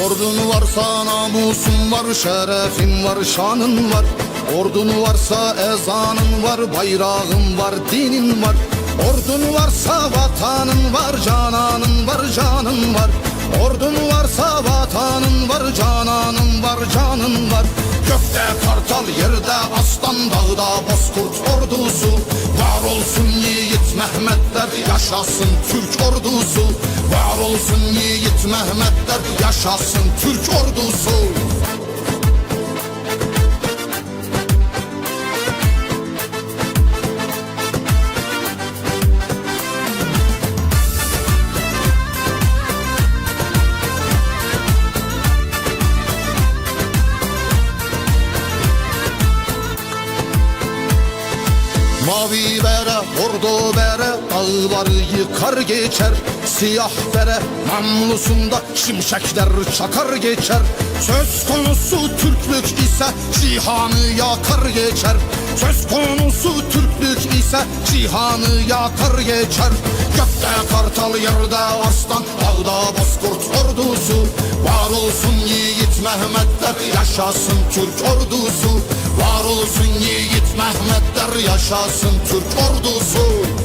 Ordun varsa namusun var, şerefin var, şanın var. Ordun varsa ezanın var, bayrağın var, dinin var. Ordun varsa vatanın var, cananın var, canın var. Ordun varsa vatanın var, cananın var, canın var. Gökte kartal, yerde aslan, dağda bozkurt ordusu Mehmetler, yaşasın Türk ordusu. Var olsun yiğit Mehmetler, yaşasın Türk ordusu Mavi bere, bordo bere Dağları yıkar geçer. Siyah bere namlusunda Şimşekler çakar geçer. Söz konusu Türklük ise Cihanı yakar geçer. Söz konusu Türklük ise Cihanı yakar geçer. Gökte kartal yerde aslan Dağda bozkurt ordusu. Var olsun yiğit Mehmetler Yaşasın Türk ordusu. Var olsun yiğit Mehmetler Yaşasın Türk ordusu